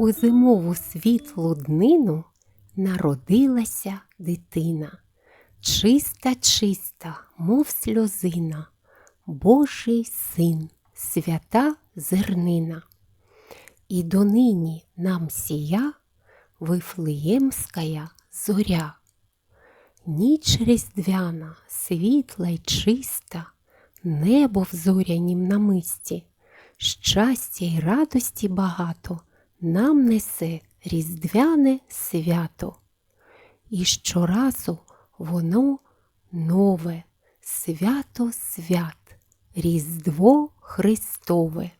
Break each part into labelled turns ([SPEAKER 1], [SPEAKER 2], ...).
[SPEAKER 1] У зимову світлу днину народилася дитина. Чиста, чиста, мов сльозина, Божий син, свята зернина. І донині нам сія Вифлеємська зоря. Ніч різдвяна, світла й чиста, Небо в зорянім намисті, Щастя й радості багато Нам несе різдвяне свято. І щоразу воно нове, свято свят, Різдво Христове.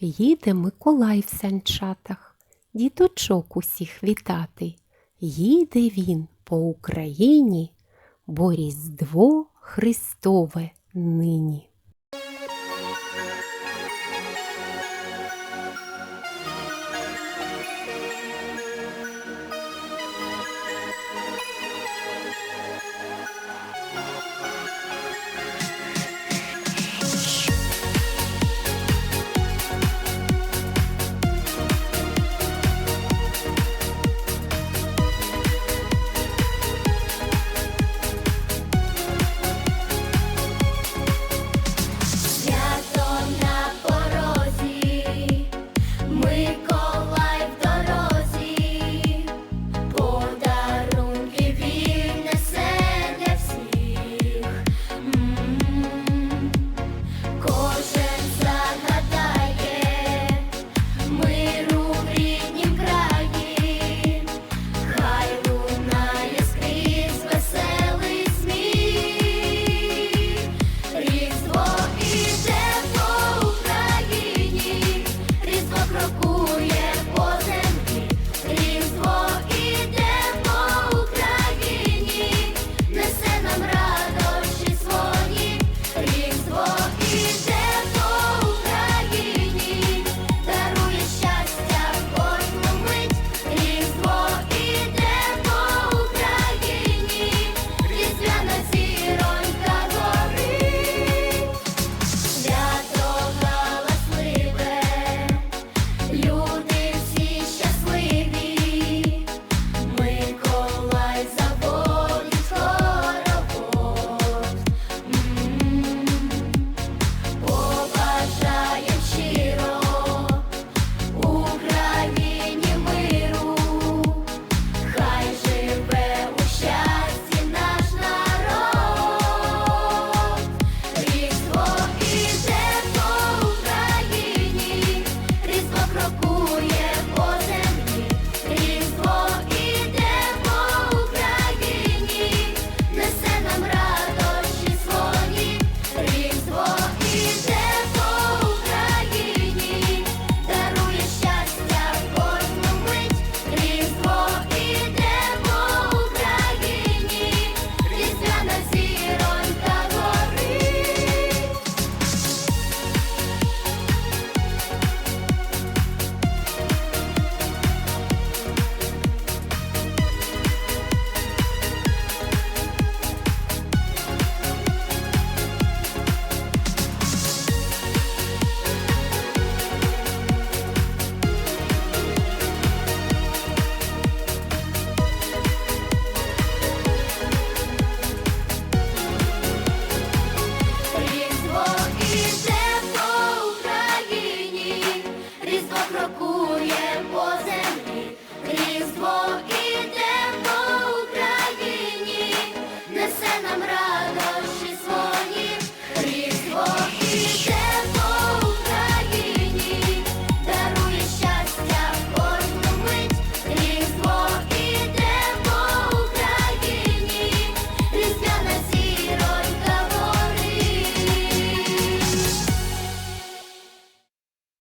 [SPEAKER 1] Їде Миколай в санчатах, діточок усіх вітати. Їде він по Україні, бо Різдво Христове нині.